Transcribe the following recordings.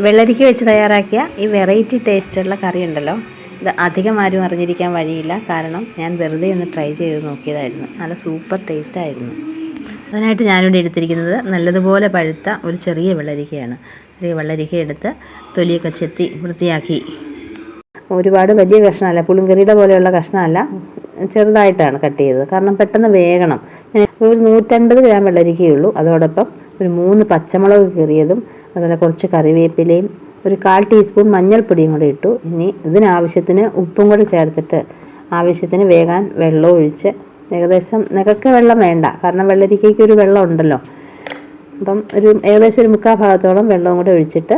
വെള്ളരിക്ക വെച്ച് തയ്യാറാക്കിയ ഈ വെറൈറ്റി ടേസ്റ്റുള്ള കറി ഉണ്ടല്ലോ. ഇത് അധികം ആരും അറിഞ്ഞിരിക്കാൻ വഴിയില്ല. കാരണം ഞാൻ വെറുതെ ഒന്ന് ട്രൈ ചെയ്ത് നോക്കിയതായിരുന്നു. നല്ല സൂപ്പർ ടേസ്റ്റ് ആയിരുന്നു. അതിനായിട്ട് ഞാനിവിടെ എടുത്തിരിക്കുന്നത് നല്ലതുപോലെ പഴുത്ത ഒരു ചെറിയ വെള്ളരിക്കയാണ്. ചെറിയ വെള്ളരിക്ക എടുത്ത് തൊലിയൊക്കെ ചെത്തി വൃത്തിയാക്കി. ഒരുപാട് വലിയ കഷ്ണമല്ല പുളിങ്കറിയുടെ പോലെയുള്ള കഷ്ണമല്ല ചെറുതായിട്ടാണ് കട്ട് ചെയ്തത്. കാരണം പെട്ടെന്ന് വേഗണം ഒരു നൂറ്റൻപത് ഗ്രാം വെള്ളരിക്കയുള്ളൂ അതോടൊപ്പം ഒരു മൂന്ന് പച്ചമുളക് കീറിയതും അതുപോലെ കുറച്ച് കറിവേപ്പിലയും ഒരു കാൽ ടീസ്പൂൺ മഞ്ഞൾപ്പൊടിയും കൂടെ ഇട്ടു. ഇനി ഇതിനാവശ്യത്തിന് ഉപ്പും കൂടെ ചേർത്തിട്ട് ആവശ്യത്തിന് വേകാൻ വെള്ളം ഒഴിച്ച് ഏകദേശം നികക്ക വെള്ളം വേണ്ട. കാരണം വെള്ളരിക്കയ്ക്ക് ഒരു വെള്ളം ഉണ്ടല്ലോ. അപ്പം ഒരു ഏകദേശം ഒരു മുക്കാൽ ഭാഗത്തോളം വെള്ളവും കൂടെ ഒഴിച്ചിട്ട്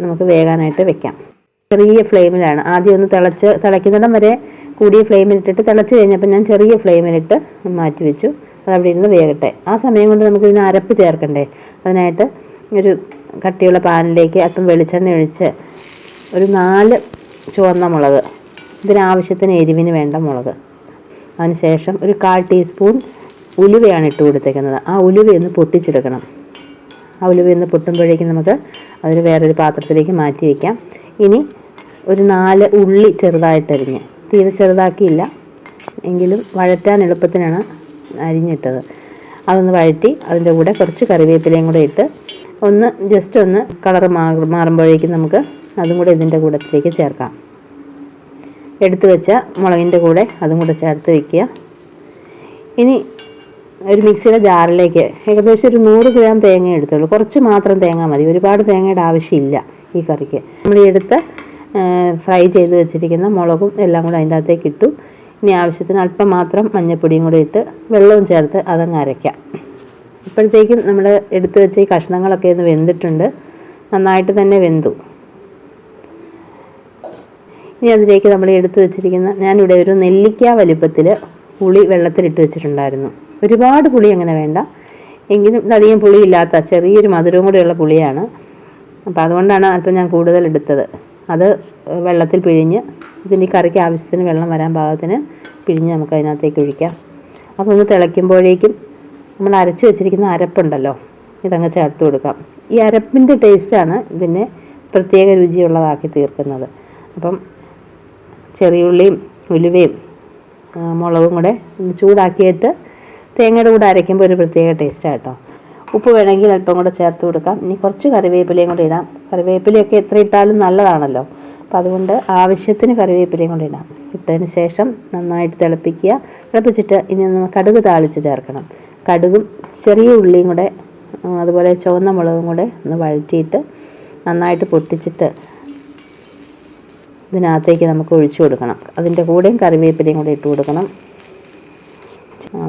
നമുക്ക് വേകാനായിട്ട് വെക്കാം. ചെറിയ ഫ്ലെയിമിലാണ്. ആദ്യം ഒന്ന് തിളച്ച് തിളയ്ക്കുന്നിടം വരെ കൂടിയ ഫ്ലെയിമിലിട്ടിട്ട് തിളച്ച് കഴിഞ്ഞപ്പോൾ ഞാൻ ചെറിയ ഫ്ലെയിമിലിട്ട് മാറ്റി വെച്ചു. അത് അവിടെ ഇരുന്ന് വേകട്ടെ. ആ സമയം കൊണ്ട് നമുക്ക് ഇതിന് അരപ്പ് ചേർക്കണ്ടേ? അതിനായിട്ട് ഒരു കട്ടിയുള്ള പാനിലേക്ക് അല്പം വെളിച്ചെണ്ണ ഒഴിച്ച് ഒരു നാല് ചുവന്ന മുളക് ഇതിനാവശ്യത്തിന് എരിവിന് വേണ്ട മുളക്. അതിനുശേഷം ഒരു കാൽ ടീസ്പൂൺ ഉലുവയാണ് ഇട്ട് കൊടുത്തേക്കുന്നത്. ആ ഉലുവയൊന്ന് പൊട്ടിച്ചെടുക്കണം. ആ ഉലുവയൊന്ന് പൊട്ടുമ്പോഴേക്കും നമുക്ക് അതിന് വേറൊരു പാത്രത്തിലേക്ക് മാറ്റി വയ്ക്കാം ഇനി ഒരു നാല് ഉള്ളി ചെറുതായിട്ടരിഞ്ഞ് തീരെ ചെറുതാക്കിയില്ല എങ്കിലും വഴറ്റാൻ എളുപ്പത്തിനാണ് അരിഞ്ഞിട്ടത്. അതൊന്ന് വഴറ്റി അതിന്റെ കൂടെ കുറച്ച് കറിവേപ്പിലയും കൂടെ ഇട്ട് ഒന്ന് ജസ്റ്റ് ഒന്ന് കളർ മാറുമ്പോഴേക്കും നമുക്ക് അതും കൂടെ ഇതിന്റെ കൂടത്തിലേക്ക് ചേർക്കാം. എടുത്തു വെച്ച മുളകിന്റെ കൂടെ അതും കൂടെ ചേർത്ത് വയ്ക്കുക ഇനി ഒരു മിക്സിയുടെ ജാറിലേക്ക് ഏകദേശം ഒരു നൂറ് ഗ്രാം തേങ്ങ എടുത്തുള്ളൂ. കുറച്ച് മാത്രം തേങ്ങ മതി. ഒരുപാട് തേങ്ങയുടെ ആവശ്യമില്ല ഈ കറിക്ക്. നമ്മൾ എടുത്ത് ഫ്രൈ ചെയ്ത് വെച്ചിരിക്കുന്ന മുളകും എല്ലാം കൂടെ അതിന്റെ അകത്തേക്ക് ഇട്ടു. ഇനി ആവശ്യത്തിന് അല്പം മാത്രം മഞ്ഞൾപ്പൊടിയും കൂടെ ഇട്ട് വെള്ളവും ചേർത്ത് അതങ്ങ് അരയ്ക്കാം. ഇപ്പോഴത്തേക്കും നമ്മൾ എടുത്തു വെച്ച ഈ കഷ്ണങ്ങളൊക്കെ ഒന്ന് വെന്തിട്ടുണ്ട്. നന്നായിട്ട് തന്നെ വെന്തു. ഇനി അതിലേക്ക് നമ്മൾ എടുത്തു വെച്ചിരിക്കുന്ന ഞാനിവിടെ ഒരു നെല്ലിക്ക വലിപ്പത്തിൽ പുളി വെള്ളത്തിലിട്ട് വെച്ചിട്ടുണ്ടായിരുന്നു. ഒരുപാട് പുളി അങ്ങനെ വേണ്ട. എങ്കിലും ഇതധികം പുളിയില്ലാത്ത ചെറിയൊരു മധുരവും കൂടെയുള്ള പുളിയാണ്. അപ്പോൾ അതുകൊണ്ടാണ് അല്പം ഞാൻ കൂടുതൽ എടുത്തത്. അത് വെള്ളത്തിൽ പിഴിഞ്ഞ് ഇതിന്റെ കറിക്ക് ആവശ്യത്തിന് വെള്ളം വരാൻ പാകത്തിന് പിഴിഞ്ഞ് നമുക്ക് അതിനകത്തേക്ക് ഒഴിക്കാം. ഒന്ന് തിളയ്ക്കുമ്പോഴേക്കും നമ്മൾ അരച്ചു വെച്ചിരിക്കുന്ന അരപ്പുണ്ടല്ലോ ഇതങ്ങ് ചേർത്ത് കൊടുക്കാം. ഈ അരപ്പിന്റെ ടേസ്റ്റാണ് ഇതിനെ പ്രത്യേക രുചിയുള്ളതാക്കി തീർക്കുന്നത്. അപ്പം ചെറിയുള്ളിയും ഉലുവയും മുളകും കൂടെ ചൂടാക്കിയിട്ട് തേങ്ങയുടെ കൂടെ അരയ്ക്കുമ്പോൾ ഒരു പ്രത്യേക ടേസ്റ്റാണ് കേട്ടോ. ഉപ്പ് വേണമെങ്കിൽ അല്പം കൂടെ ചേർത്ത് കൊടുക്കാം. ഇനി കുറച്ച് കറിവേപ്പിലയും കൂടെ ഇടാം. കറിവേപ്പിലയൊക്കെ എത്ര ഇട്ടാലും നല്ലതാണല്ലോ. അപ്പോൾ അതുകൊണ്ട് ആവശ്യത്തിന് കറിവേപ്പിലയും കൂടെ ഇടാം. ഇട്ടതിന് ശേഷം നന്നായിട്ട് തിളപ്പിക്കുക. തിളപ്പിച്ചിട്ട് ഇനി കടുക് താളിച്ച് ചേർക്കണം. കടുകും ചെറിയ ഉള്ളിയും കൂടെ അതുപോലെ ചുവന്ന മുളകും കൂടെ ഒന്ന് വഴറ്റിയിട്ട് നന്നായിട്ട് പൊട്ടിച്ചിട്ട് ഇതിനകത്തേക്ക് നമുക്ക് ഒഴിച്ചു കൊടുക്കണം. അതിന്റെ കൂടെയും കറിവേപ്പിലയും കൂടെ ഇട്ട് കൊടുക്കണം.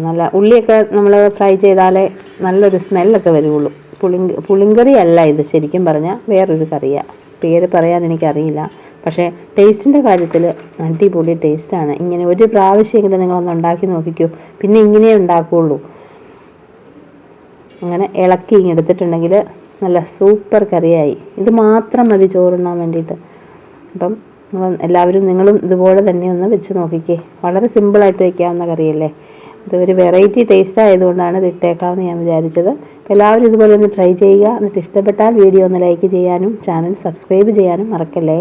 നല്ല ഉള്ളിയൊക്കെ നമ്മൾ ഫ്രൈ ചെയ്താലേ നല്ലൊരു സ്മെല്ലൊക്കെ വരുള്ളൂ പുളിങ്ക പുളിങ്കറി അല്ല ഇത് ശരിക്കും പറഞ്ഞാൽ വേറൊരു കറിയാണ് പേര് പറയാൻ എനിക്കറിയില്ല. പക്ഷേ ടേസ്റ്റിന്റെ കാര്യത്തിൽ അടിപൊളി ടേസ്റ്റാണ്. ഇങ്ങനെ ഒരു പ്രാവശ്യമെങ്കിലും നിങ്ങളൊന്ന് ഉണ്ടാക്കി നോക്കിക്കൂ. പിന്നെ ഇങ്ങനെ ഉണ്ടാക്കുകയുള്ളൂ അങ്ങനെ ഇളക്കി ഇങ്ങെടുത്തിട്ടുണ്ടെങ്കിൽ നല്ല സൂപ്പർ കറിയായി. ഇത് മാത്രം മതി ചോറുണ്ണാൻ വേണ്ടിയിട്ട്. അപ്പം എല്ലാവരും നിങ്ങളും ഇതുപോലെ തന്നെ ഒന്ന് വെച്ച് നോക്കിക്കേ. വളരെ സിമ്പിളായിട്ട് വയ്ക്കാവുന്ന കറിയല്ലേ? ഇത് ഒരു വെറൈറ്റി ടേസ്റ്റ് ആയതുകൊണ്ടാണ് ഇത് ഇട്ടേക്കാമെന്ന് ഞാൻ വിചാരിച്ചത്. അപ്പോൾ എല്ലാവരും ഇതുപോലെ ഒന്ന് ട്രൈ ചെയ്യുക. എന്നിട്ട് ഇഷ്ടപ്പെട്ടാൽ വീഡിയോ ഒന്ന് ലൈക്ക് ചെയ്യാനും ചാനൽ സബ്സ്ക്രൈബ് ചെയ്യാനും മറക്കല്ലേ?